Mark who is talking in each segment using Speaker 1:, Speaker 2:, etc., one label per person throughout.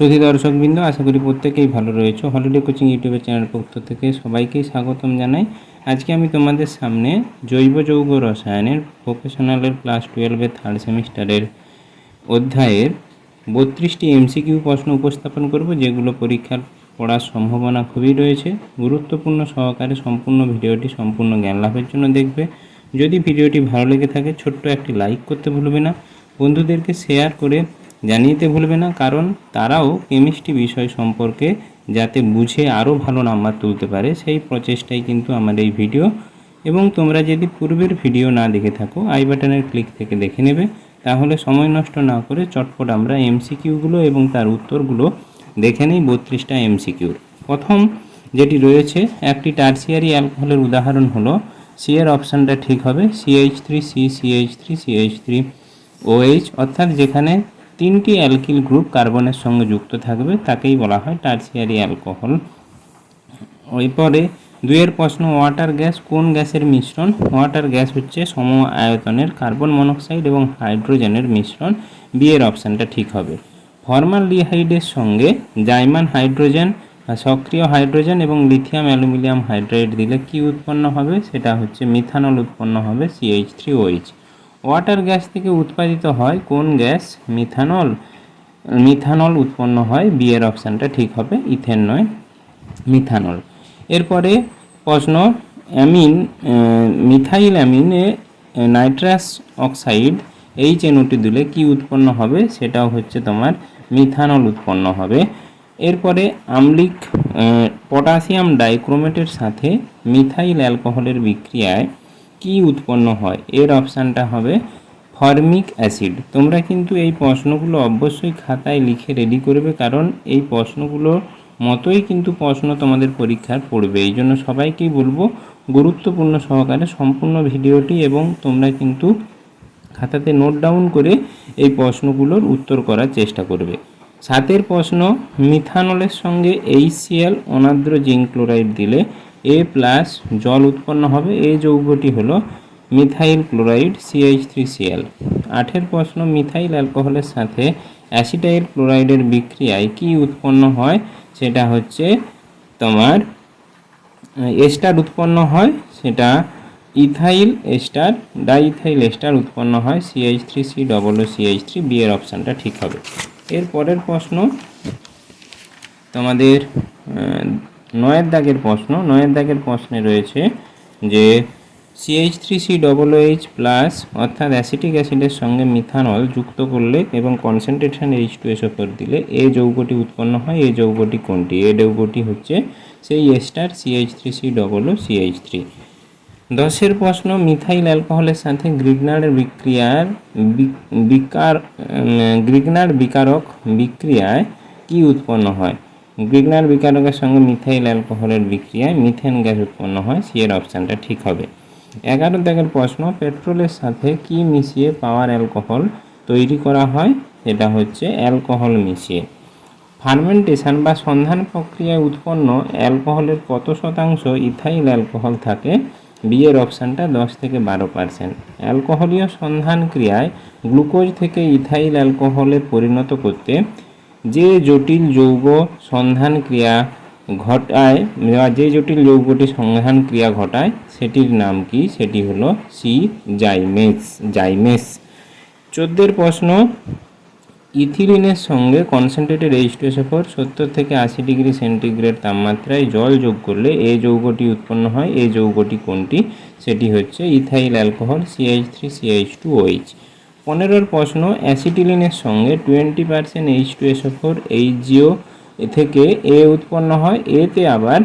Speaker 1: সুধী দর্শকবৃন্দ আশা করি প্রত্যেকেই ভালো রয়েছে। হলিডে কোচিং ইউটিউবের চ্যানেল পক্ষ থেকে সবাইকেই স্বাগতম জানাই। আজকে আমি তোমাদের সামনে জৈব যৌগ রসায়নের প্রফেশনালের ক্লাস টুয়েলভের থার্ড সেমিস্টারের অধ্যায়ের বত্রিশটি এমসিকিউ প্রশ্ন উপস্থাপন করব, যেগুলো পরীক্ষার পড়ার সম্ভাবনা খুবই রয়েছে। গুরুত্বপূর্ণ সহকারে সম্পূর্ণ ভিডিওটি সম্পূর্ণ জ্ঞান লাভের জন্য দেখবে। যদি ভিডিওটি ভালো লেগে থাকে, ছোট্ট একটি লাইক করতে ভুলবে না। বন্ধুদেরকে শেয়ার করে জানিয়ে দিতে ভুলবে না, কারণ তারাও কেমিস্ট্রি বিষয় সম্পর্কে যাতে বুঝে আরও ভালো নাম্বার তুলতে পারে, সেই প্রচেষ্টাই কিন্তু আমার এই ভিডিও। এবং তোমরা যদি পূর্বের ভিডিও না দেখে থাকো, আই বাটনের ক্লিক থেকে দেখে নেবে। তাহলে সময় নষ্ট না করে চটপট আমরা এমসিকিউগুলো এবং তার উত্তরগুলো দেখে নিই বত্রিশটা এমসিকিউর। প্রথম যেটি রয়েছে, একটি টার্সিয়ারি অ্যালকোহলের উদাহরণ হলো সি এর অপশানটা ঠিক হবে CH three, C CH three CH three OH অর্থাৎ যেখানে তিনটি অ্যালকিল গ্রুপ কার্বনের সঙ্গে যুক্ত থাকবে, তাকেই বলা হয় টার্সিয়ারি অ্যালকোহল। এরপরে দুইয়ের প্রশ্ন, ওয়াটার গ্যাস কোন গ্যাসের মিশ্রণ? ওয়াটার গ্যাস হচ্ছে সম আয়তনের কার্বন মনোক্সাইড এবং হাইড্রোজেনের মিশ্রণ। বি এর অপশানটা ঠিক হবে। ফর্মালডিহাইডের সঙ্গে জাইমান হাইড্রোজেন, সক্রিয় হাইড্রোজেন এবং লিথিয়াম অ্যালুমিনিয়াম হাইড্রাইড দিলে কি উৎপন্ন হবে? সেটা হচ্ছে মিথানল উৎপন্ন হবে CH three OH water gas থেকে উৎপাদিত হয় কোন গ্যাস? মিথানল। মিথানল উৎপন্ন হয় বি এর অপশানটা ঠিক হবে, ইথেন নয়, মিথানল। এরপরে প্রশ্ন, অ্যামিন মিথাইল অ্যামিনে নাইট্রাস অক্সাইড এই চেনুটি দিলে কি উৎপন্ন হবে? সেটাও হচ্ছে তোমার মিথানল উৎপন্ন হবে। এরপরে আম্লিক পটাশিয়াম ডাইক্রোমেটের সাথে মিথাইল অ্যালকোহলের বিক্রিয়ায় কি উৎপন্ন হয়? এর অপশানটা হবে ফর্মিক অ্যাসিড। তোমরা কিন্তু এই প্রশ্নগুলো অবশ্যই খাতায় লিখে রেডি করবে, কারণ এই প্রশ্নগুলোর মতোই কিন্তু প্রশ্ন তোমাদের পরীক্ষার পড়বে। এই জন্য সবাইকেই বলব, গুরুত্বপূর্ণ সহকারে সম্পূর্ণ ভিডিওটি এবং তোমরা কিন্তু খাতাতে নোট ডাউন করে এই প্রশ্নগুলোর উত্তর করার চেষ্টা করবে। সাতের প্রশ্ন, মিথানলের সঙ্গে এইচসিএল অনাদ্র জিঙ্ক ক্লোরাইড দিলে এ প্লাস জল উৎপন্ন হবে। এই যৌগটি হলো methyl chloride CH three Cl আঠের প্রশ্ন মিথাইল অ্যালকোহলের সাথে অ্যাসিটাইল ক্লোরাইডের বিক্রিয়ায় কি উৎপন্ন হয়? সেটা হচ্ছে তোমার এস্টার উৎপন্ন হয়, সেটা ইথাইল এস্টার ডাইথাইল এস্টার উৎপন্ন হয় CH three C double O CH three B এর অপশানটা ঠিক হবে। এর পরের প্রশ্ন, তোমাদের নয়ের দাগের প্রশ্ন, নয়ের দাগের প্রশ্নে রয়েছে যে CH three C double H plus অর্থাৎ অ্যাসিটিক অ্যাসিডের সঙ্গে মিথানল যুক্ত করলে এবং concentration H two SO four দিলে এই যৌগটি উৎপন্ন হয় এই যৌগটি কোনটি? এই যৌগটি হচ্ছে সেই ester CH three C double O CH three দশের প্রশ্ন মিথাইল অ্যালকোহলের সাথে গ্রিগনার বিক্রিয়ার বিকার গ্রিগনার বিকারক বিক্রিয়ায় কি উৎপন্ন হয়? গ্রিগনার বিকারকের সঙ্গে মিথাইল অ্যালকোহলের বিক্রিয়ায় মিথেন গ্যাস উৎপন্ন হয়, সি এর অপশানটা ঠিক হবে। এগারো দাগের প্রশ্ন, পেট্রোলের সাথে কি মিশিয়ে পাওয়ার অ্যালকোহল তৈরি করা হয়? সেটা হচ্ছে অ্যালকোহল মিশিয়ে। ফার্মেন্টেশন বা সন্ধান প্রক্রিয়ায় উৎপন্ন অ্যালকোহলের কত শতাংশ ইথাইল অ্যালকোহল থাকে? বিয়ের অপশানটা দশ থেকে বারো পার্সেন্ট। অ্যালকোহলীয় সন্ধান ক্রিয়ায় গ্লুকোজ থেকে ইথাইল অ্যালকোহলে পরিণত করতে যে জটিল যৌগ সন্ধান ক্রিয়া ঘটায়, বা যে জটিল যৌগটি সন্ধান ক্রিয়া ঘটায়, সেটির নাম কি? সেটি হলো সি জাইমেস। জাইমেস চোদ্দের প্রশ্ন, ইথিলিনের সঙ্গে কনসেন্ট্রেটেড এইচ টু ফোর সত্তর থেকে আশি ডিগ্রি সেন্টিগ্রেড তাপমাত্রায় জল যোগ করলে এই যৌগটি উৎপন্ন হয়। এই যৌগটি কোনটি? সেটি হচ্ছে ethyl alcohol CH three CH two OH পনেরোর প্রশ্ন, অ্যাসিটিলিনের সঙ্গে twenty percent H two SO four H থেকে এ উৎপন্ন হয়। এতে আবার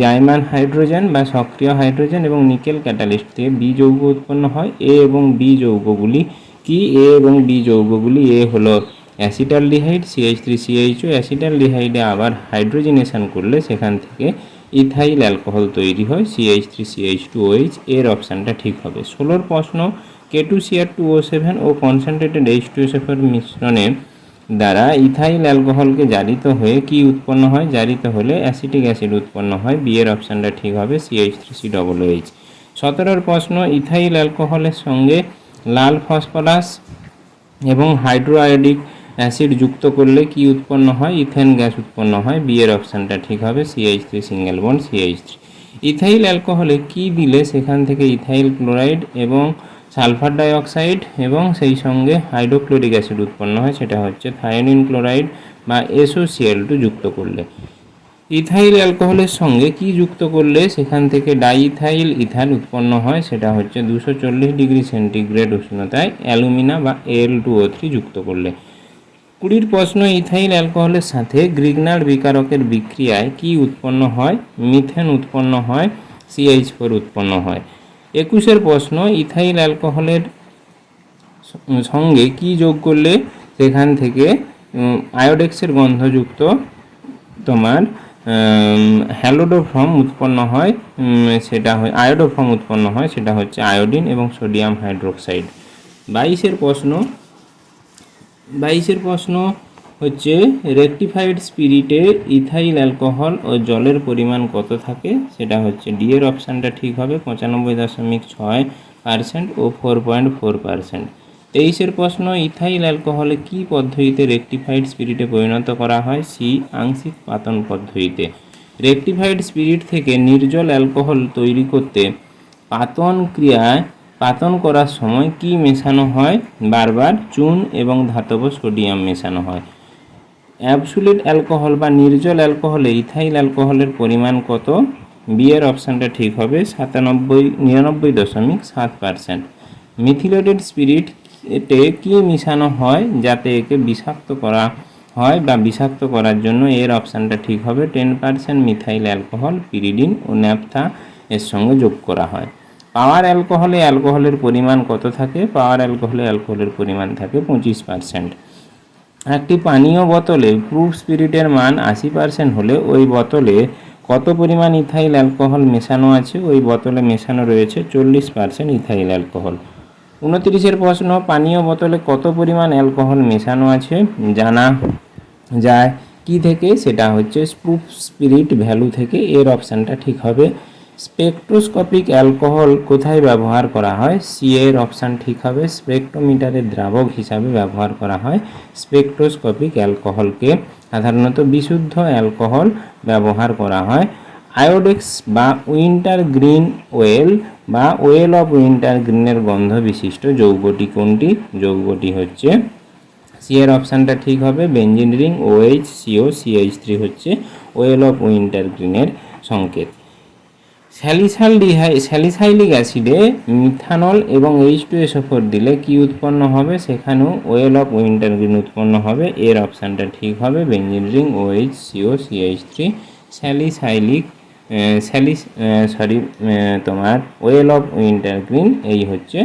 Speaker 1: জাইমান হাইড্রোজেন বা সক্রিয় হাইড্রোজেন এবং নিকেল ক্যাটালিস্ট থেকে বি যৌগ উৎপন্ন হয়। এ এবং বি যৌগগুলি কি? এ এবং বি যৌগগুলি এ হলো অ্যাসিটালডিহাইড সিএইচ থ্রি সিএইচও অ্যাসিটালডিহাইডে আবার হাইড্রোজেনেশন করলে সেখান থেকে ইথাইল অ্যালকোহল তৈরি হয় CH three CH two OH এর অপশানটা ঠিক হবে। ষোলোর প্রশ্ন K two Cr two O seven ও কনসেন্ট্রেটেড এইচ টু এসএফের মিশ্রণে দ্বারা ইথাইল অ্যালকোহলকে জারিত হয়ে কি উৎপন্ন হয়? জারিত হলে অ্যাসিটিক অ্যাসিড উৎপন্ন হয়। বি এর অপশানটা ঠিক হবে CH three C double H সতেরোর প্রশ্ন, ইথাইল অ্যালকোহলের সঙ্গে লাল ফসফরাস এবং হাইড্রোআয়োডিক অ্যাসিড যুক্ত করলে কি উৎপন্ন হয়? ইথেন গ্যাস উৎপন্ন হয়। বি এর অপশানটা ঠিক হবে CH three single bond CH three ethyl অ্যালকোহলে কি দিলে সেখান থেকে ইথাইল ক্লোরাইড এবং সালফার ডাইঅক্সাইড এবং সেই সঙ্গে হাইড্রোক্লোরিক অ্যাসিড উৎপন্ন হয়, সেটা হচ্ছে থায়োনিন ক্লোরাইড বা এসোসিএল টু যুক্ত করলে। ইথাইল অ্যালকোহলের সঙ্গে কি যুক্ত করলে সেখান থেকে ডাইথাইল ইথাইল উৎপন্ন হয়, সেটা হচ্ছে দুশো চল্লিশ ডিগ্রি সেন্টিগ্রেড উষ্ণতায় অ্যালুমিনা বা এল টু ও থ্রি যুক্ত করলে। কুড়ির প্রশ্ন, ইথাইল অ্যালকোহলের সাথে গ্রিগনার বিকারকের বিক্রিয়ায় কি উৎপন্ন হয়? মিথেন উৎপন্ন হয় সিএইচ ফোর উৎপন্ন হয়। একুশের প্রশ্ন, ইথাইল অ্যালকোহলের সঙ্গে কি যোগ করলে সেখান থেকে আয়োডেক্সের গন্ধযুক্ত তোমার হ্যালোডোফর্ম উৎপন্ন হয় সেটা হয়, আয়োডোফর্ম উৎপন্ন হয়, সেটা হচ্ছে আয়োডিন এবং সোডিয়াম হাইড্রোক্সাইড। বাইশের প্রশ্ন বাইশের প্রশ্ন হচ্ছে রেকটিফাইড স্পিরিটে ইথাইল অ্যালকোহল ও জলের পরিমাণ কত থাকে? সেটা হচ্ছে ডি এর অপশানটা ঠিক হবে, পঁচানব্বই দশমিক ছয় পার্সেন্ট ও ফোর পয়েন্ট ফোর পার্সেন্ট। তেইশের প্রশ্ন, ইথাইল অ্যালকোহলে কী পদ্ধতিতে রেকটিফাইড স্পিরিটে পরিণত করা হয়? সি, আংশিক পাতন পদ্ধতিতে। রেকটিফাইড স্পিরিট থেকে নির্জল অ্যালকোহল তৈরি করতে পাতন ক্রিয়ায় পাতন করার সময় কি মেশানো হয়? বারবার চুন এবং ধাতব সোডিয়াম মেশানো হয়। অ্যাবসুলেট অ্যালকোহল বা নির্জল অ্যালকোহলে ইথাইল অ্যালকোহলের পরিমাণ কত? বিয়ের অপশানটা ঠিক হবে সাতানব্বই, নিরানব্বই দশমিক সাত পার্সেন্ট। মিথিলেটেড স্পিরিট এতে কি মিশানো হয় যাতে একে বিষাক্ত করা হয় বা বিষাক্ত করার জন্য এর অপশানটা ঠিক হবে? Ten percent methyl alcohol, pyridine ও ন্যাপথা এর সঙ্গে যোগ করা হয়। পাওয়ার অ্যালকোহলে অ্যালকোহলের পরিমাণ কত থাকে? পাওয়ার অ্যালকোহলে অ্যালকোহলের পরিমাণ থাকে পঁচিশ পার্সেন্ট। একটি পানীয় বোতলে প্রুফ স্পিরিটের মান আশি পার্সেন্ট হলে ওই বোতলে কত পরিমাণ ইথাইল অ্যালকোহল মেশানো আছে? ওই বোতলে মেশানো রয়েছে চল্লিশ পার্সেন্ট ইথাইল অ্যালকোহল। উনত্রিশের প্রশ্ন, পানীয় বোতলে কত পরিমাণ অ্যালকোহল মেশানো আছে? জানা যায় কি থেকে? সেটা হচ্ছে প্রুফ স্পিরিট ভ্যালু থেকে। এর অপশানটা ঠিক হবে। স্পেকট্রোস্কোপিক অ্যালকোহল কোথায় ব্যবহার করা হয়? সি এর অপশান ঠিক হবে। স্পেকট্রোমিটারের দ্রাবক হিসাবে ব্যবহার করা হয় স্পেকট্রোস্কোপিক অ্যালকোহলকে। সাধারণত বিশুদ্ধ অ্যালকোহল ব্যবহার করা হয়। আয়োডেক্স বা উইন্টার গ্রিন ওয়েল বা ওয়েল অফ উইন্টার গ্রিনের গন্ধ বিশিষ্ট যৌগটি কোনটি? যৌগটি হচ্ছে সি এর অপশানটা ঠিক হবে। Benzene ring OH CO CH three হচ্ছে ওয়েল অফ উইন্টার গ্রিনের সংকেত। স্যালিসাল ডিহাই স্যালিসাইলিক অ্যাসিডে মিথানল এবং H two S O four দিলে কি উৎপন্ন হবে? সেখানেও ওয়েল অফ উইন্টার গ্রিন উৎপন্ন হবে। এর অপশানটা ঠিক হবে। Benzene ring OH CO CH three salicylic স্যালিস sorry তোমার ওয়েল অফ উইন্টার গ্রিন, এই হচ্ছে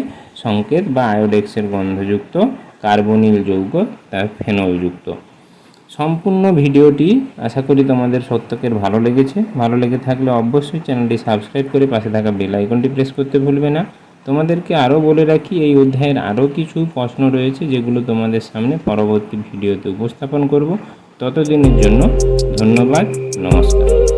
Speaker 1: সংকেত বা আয়োডেক্সের গন্ধযুক্ত কার্বনিল যৌগ, তার ফেনলযুক্ত। সম্পূর্ণ ভিডিওটি আশা করি তোমাদের সত্যকের ভালো লেগেছে। ভালো লেগে থাকলে অবশ্যই চ্যানেলটি সাবস্ক্রাইব করে পাশে থাকা বেল আইকনটি প্রেস করতে ভুলবে না। তোমাদেরকে আরও বলে রাখি, এই অধ্যায়ের আরও কিছু প্রশ্ন রয়েছে যেগুলো তোমাদের সামনে পরবর্তী ভিডিওতে উপস্থাপন করব। ততদিনের জন্য ধন্যবাদ, নমস্কার।